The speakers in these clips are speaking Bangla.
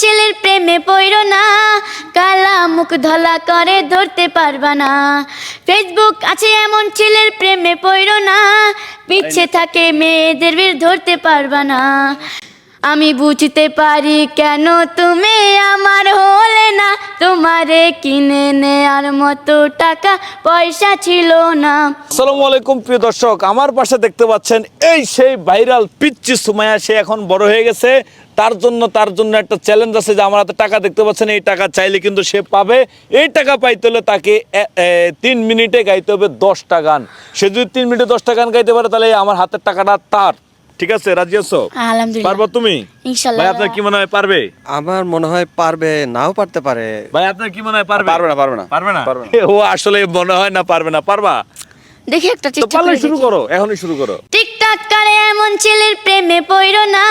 ছেলের প্রেমে পড়ো না। কালা মুখ ধলা করে ধরতে পারবা না। ফেসবুক আছে এমন ছেলের প্রেমে পড়ো না। পিছে থাকে মেয়েদের বের ধরতে পারবা না। আমি বুঝতে পারি কেন তুমি আমার হলে না। তোমারে কিনে নেয়ার মতো টাকা পয়সা ছিল না। আসসালামু আলাইকুম প্রিয় দর্শক আমার পাশে দেখতে পাচ্ছেন এই সেই ভাইরাল পিচ্চি সুমাইয়া। সে এখন বড় হয়ে গেছে। তার জন্য তার জন্য একটা চ্যালেঞ্জ আছে যে আমার হাতে টাকা দেখতে পাচ্ছেন এই টাকা চাইলে কিন্তু সে পাবে। এই টাকা পাইতে হলে তাকে তিন মিনিটে গাইতে হবে দশটা গান। সে যদি তিন মিনিটে দশটা গান গাইতে পারে তাহলে আমার হাতের টাকাটা তার। ঠিক আছে রাজি আছো? আলহামদুলিল্লাহ। তুমি? ভাই আপনার কি মনে হয় পারবে? আমার মনে হয় পারবে নাও পারতে পারে। ভাই আপনার কি মনে হয় পারবে? পারবে না, পারবে না। পারবে না? পারবে ও আসলে মনে হয় না পারবে না পারবা? দেখি একটা চেষ্টা শুরু করো এখনই শুরু করো। করে এমন ছেলের প্রেমে পড়ো না।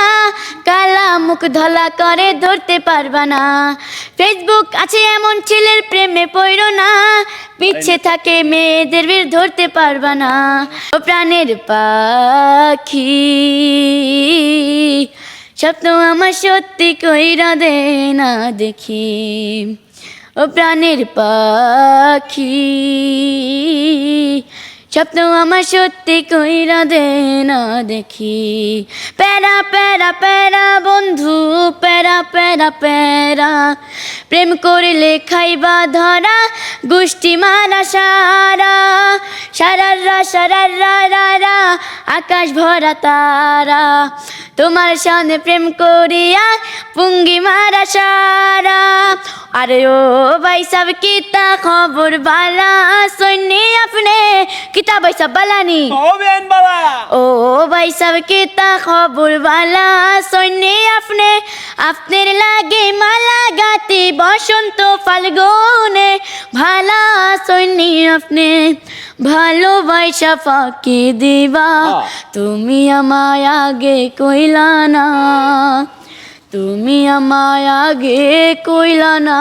কালা মুখ ধলা করে ধরতে পারবা না। ফেসবুক আছে এমন ছেলের প্রেমে পড়ো না। পিছে থাকে মেয়েদের বের ধরতে পারবা না। ও প্রাণের পাখি। স্বপ্ন আমার সত্যি কইরা দে না দেখি। ও প্রাণের পাখি। স্বপ্ন আমার সত্যি কইরা দে না দেখি। প্যারা প্যারা প্যারা, বন্ধু, প্যারা প্যারা প্যারা। প্রেম করিলে খাইবা ধরা, গোষ্ঠী মারা সারা। সারারা সারারা রা রা আকাশ ভরা তারা। তোমার সামনে প্রেম করিয়া পুঙ্গি মারা সারা। আরে ও ভাই সব কিতা খবর বালা? সৈন্যে আপনি কিতা ভাই সব বালানি? ও ভাই সব কিতা খবর বালা? সৈন্যে আপনি আপনার লাগে মালা গাতি বসন্ত ফাল্গুনে। ভালা সৈন্যে আপনি ভালোবাসা ফাঁকি দিবা। তুমি আমায় আগে কইলা না। তুমি আমায় আগে কইলা না।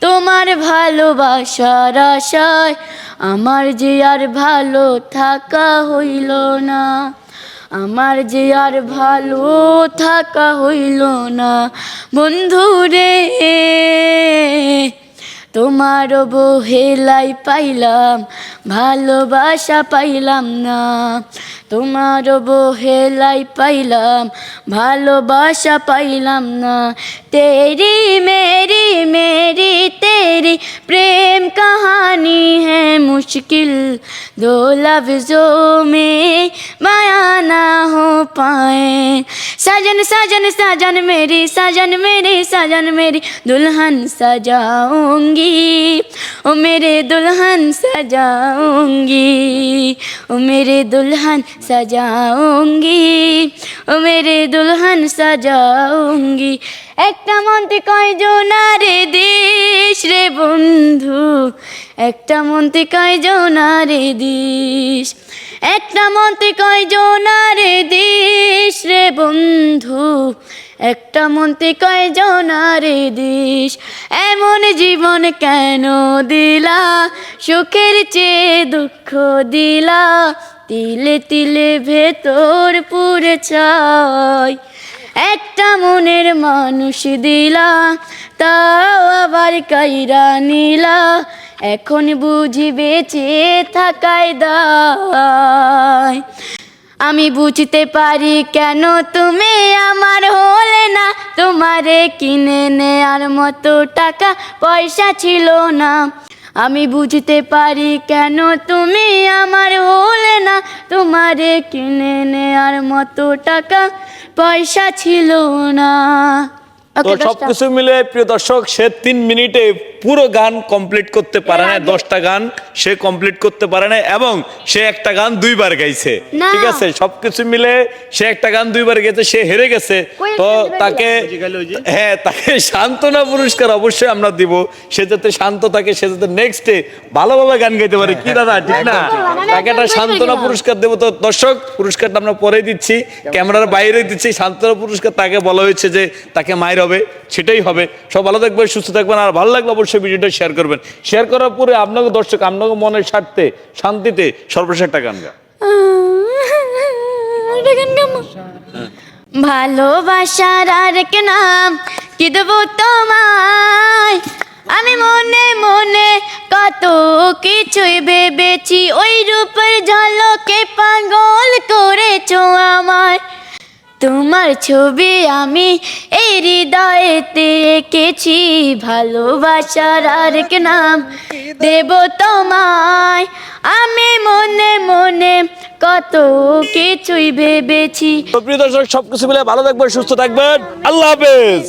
তোমার ভালোবাসার আশায় আমার যে আর ভালো থাকা হইল না। আমার যে আর ভালো থাকা হইল না। বন্ধুরে তোমার বহেলাই পাইলাম, ভালোবাসা পাইলাম না। তোমার বহেলাই পাইলাম, ভালোবাসা পাইলাম না। তেরি মেরি মেরি তেরি প্রেম कहानी है मुश्किल दो लफ्जों में माया ना हो पाए सजन सजन सजन मेरी सजन मेरी सजन मेरी दुल्हन सजाऊंगी ओ मेरे दुल्हन सजाऊंगी ओ मेरे दुल्हन सजाऊंगी ओ मेरे दुल्हन सजाऊंगी একটা মন্ত্রী কয়জনারে দিস রে বন্ধু একটা মন্ত্রী কয় কয়জনারে দিস? একটা মন্ত্রী কয়জনারে দিস রে বন্ধু? একটা মন্ত্রী কয় কয়জনারে দিস? এমন জীবন কেন দিলা? সুখের চেয়ে দুঃখ দিলা? তিলে তিলে ভেতর পুরে চাই। একটা মনের মানুষ দিলা, তাও আবার কাইরা নিলা। এখন বুঝি বেঁচে থাকায় দায়। আমি বুঝতে পারি কেন তুমি আমার হলে না। তোমারে কিনে নেয়ার মতো টাকা পয়সা ছিল না। আমি বুঝতে পারি কেন তুমি আমার হলে না। তোমারে কিনে নেয়ার মতো টাকা পয়সা ছিল না। তো সবকিছু মিলে প্রিয় দর্শক সে তিন মিনিটে পুরো গান কমপ্লিট করতে পারে না দশটা গান সে কমপ্লিট করতে পারে না এবং সে একটা গান দুইবার গাইছে। ঠিক আছে? সবকিছু মিলে সে একটা গান দুইবার গেছে সে হেরে গেছে। তো তাকে হ্যাঁ তাকে সান্ত্বনা পুরস্কার অবশ্যই আমরা দিব। সে যাতে শান্ত থাকে সে যাতে নেক্সটে ভালোভাবে গান গাইতে পারে। কি দাদা ঠিক না? তাকে একটা সান্ত্বনা পুরস্কার দেবো। তো দর্শক পুরস্কারটা আমরা পরে দিচ্ছি। ক্যামেরার বাইরে দিচ্ছি। সান্ত্বনা পুরস্কার তাকে বলা হয়েছে যে তাকে মায়ের হবে সেটাই হবে। সব ভালো থাকবেন সুস্থ থাকবেন। আর ভালো লাগবে অবশ্যই ভিডিওটা শেয়ার করবেন। শেয়ার করার পরে আপনাকে দর্শক, আপনাকে মনের স্বার্থে, শান্তিতে সর্বশেষ একটা গান গা? ভালোবাসার আরেক নাম কি দেবো তোমায়? আমি মনে মনে কত কিছুই ভেবেছি, ওই রূপের ঝলকে পাগল করেছ আমায়। তোমার ছবি আমি এই হৃদয়েতে এঁকেছি। ভালোবাসার আরেক নাম দেব তোমায়। আমি মনে মনে কত কিছুই ভেবেছি। দর্শক, সবকিছু মিলে ভালো থাকবেন, সুস্থ থাকবেন। আল্লাহ হাফেজ।